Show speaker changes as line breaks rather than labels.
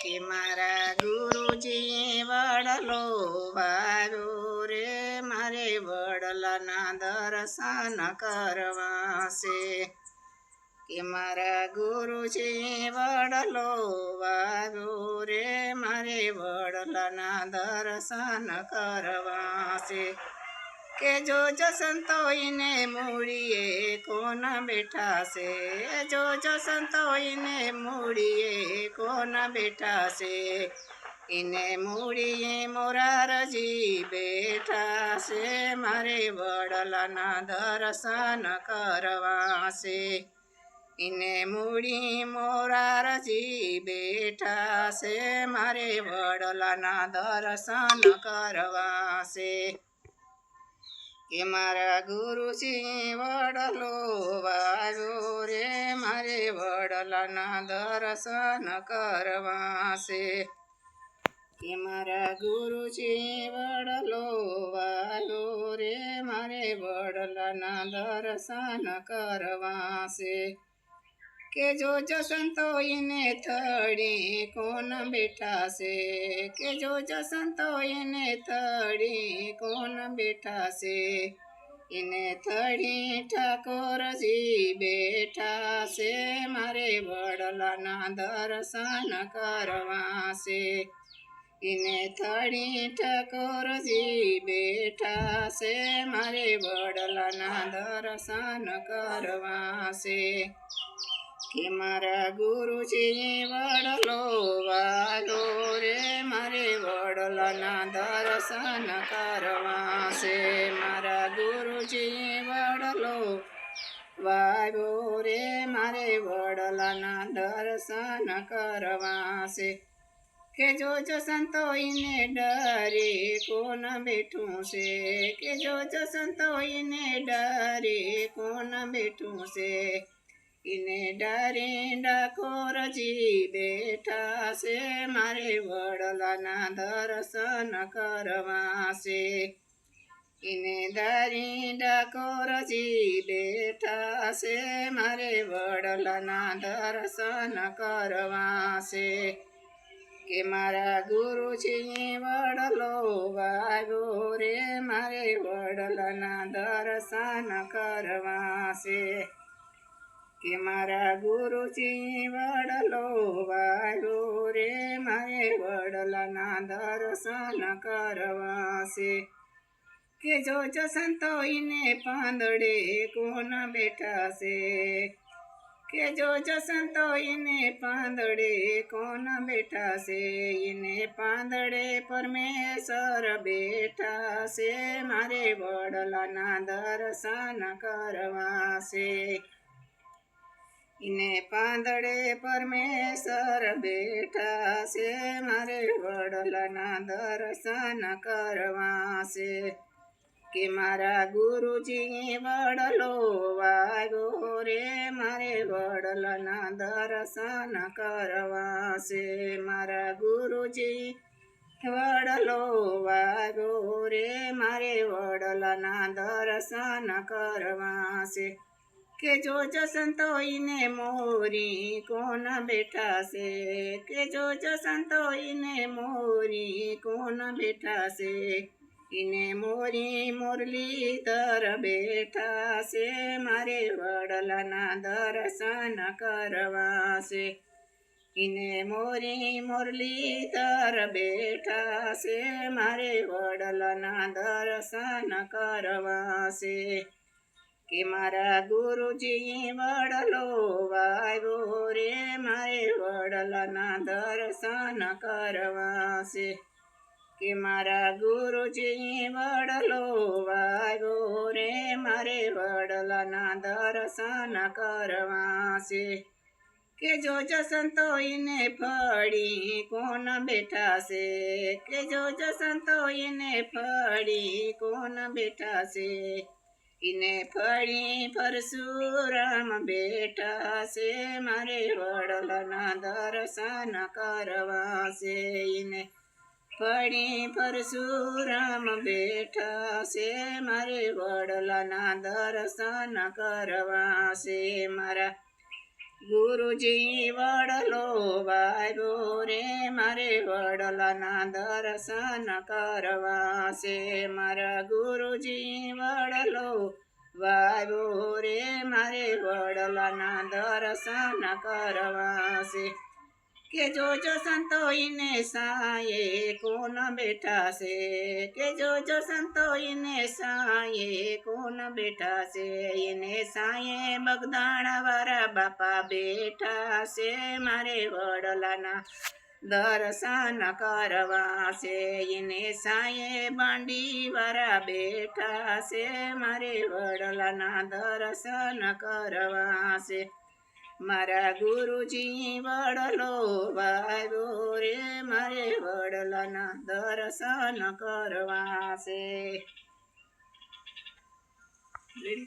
કે મારા ગુરુજી વડલો વારો રે મારે વડલાના દર્શન કરવા છે કે મારા ગુરુજી વડલો વારો રે મારે વડલાના દર્શન કરવા છે કે જોજો સંતોઈને મૂડીએ કોણ બેઠા છે જોજો સંતોઈને મૂડીએ કોણ બેઠા છે એને મૂડીએ મોરારજી બેઠા છે મારે વડલાના દર્શન કરવા છે એને મૂડી મોરારજી બેઠા છે મારે વડલાના દર્શન કરવા છે કે મારા ગુરુજી વડલો વાવ્યો રે, મારે વડલાના દર્શન કરવા છે કે મારા ગુરુજી વડલો વાવ્યો રે, મારે વડલાના દર્શન કરવા કે જોજો જસંતોઈને થડી કોણ બેઠા છે કે જોજો જસંતોઈને થડી કોણ બેઠા છે એને થડી ઠાકોરજી બેઠા છે મારે વડલાના દર્શન કરવા છે એને થડી ઠાકોરજી બેઠા છે મારે વડલાના દર્શન કરવા છે કે મારા ગુરુજી વડલો વાલો રે, મારે વડલાના દર્શન કરવા છે મારા ગુરુજી વડલો વાવ્યો રે, મારે વડલાના દર્શન કરવા છે કે જોજો સંતોઈને ડરે, કોણ બેઠું છે કે જોજો સંતોઈને ડરે, કોણ બેઠું છે એને ડરે ડાકોરજી બેઠા છે મારે વડલાના દર્શન કરવા છે ઇને દારી ડાકોરજી બેઠા છે મારે વડલાના દર્શન કરવા છે કે મારા ગુરુજી વડલો વાવ્યો રે, મારે વડલાના દર્શન કરવા છે કે મારા ગુરુજી વડલો વાવ્યો રે, મારે વડલાના દર્શન કરવાશે. કે જો જસંતોઈને પાંદડે કોણ બેઠા છે કે જો જસંતોઈને પાંદડે કોણ બેઠા છે એને પાંદડે પરમેશ્વર બેઠા છે મારે વડલાના દર્શન કરવા એને પાંદડે પરમેશ્વર બેઠા છે મારે વડલાના દર્શન કરવા છે કે મારા ગુરુજી વડલો વાગ્યો રે, મારે વડલાના દર્શન કરવા છે મારા ગુરુજી વડલો વાગ્યો રે, મારે વડલાના દર્શન કરવા છે કે જો જસંતોઈને મોરી કોણ બેઠા છે કે જો જસંતોઈને મોરી કોણ બેઠા છે ઇને મોરી મુરલી દર બેઠા છે મારે વડલાના દર્શન કરવા છે ઇને મોરી મુરલી દર બેઠા છે મારે વડલાના દર્શન કરવા છે કે મારા ગુરુજી વડલો વાવ્યો રે, મારે વડલાના દર્શન કરવા છે કે મારા ગુરુજી વડલો વાવ્યો રે, મારે વડલાના દર્શન કરવા છે કે જો જસંતોઈને ફળી કોણ બેઠા છે કે જો જસંતોઈને ફળી કોણ બેઠા છે એને ફળી પરશુરામ બેઠા છે મારે વડલના દર્શન કરવા છે ઇને ફળી પરશુરામ બેઠા છે મારે વડલના દર્શન કરવા છે મારા ગુરુજી વડલો વાયો રે, મારે વડલાના દર્શન કરવા છે મારા ગુરુજી વડલો વાયો રે, મારે વડલાના દર્શન કરવા છે કે જોજો સંતોઈને સાંયે કોણ બેઠા છે કે જોજો સંતોઈને સાંયે કોણ બેઠા છે એને સાંયે બગદાણા વાળા બાપા બેઠા છે મારે વડલાના દર્શન કરવા છે એને સાંયે બાંડી વાળા બેઠા છે મારે વડલાના દર્શન કરવા છે મારા ગુરુજી વડલો વાયો રે મારે વડલાના દર્શન કરવા છે.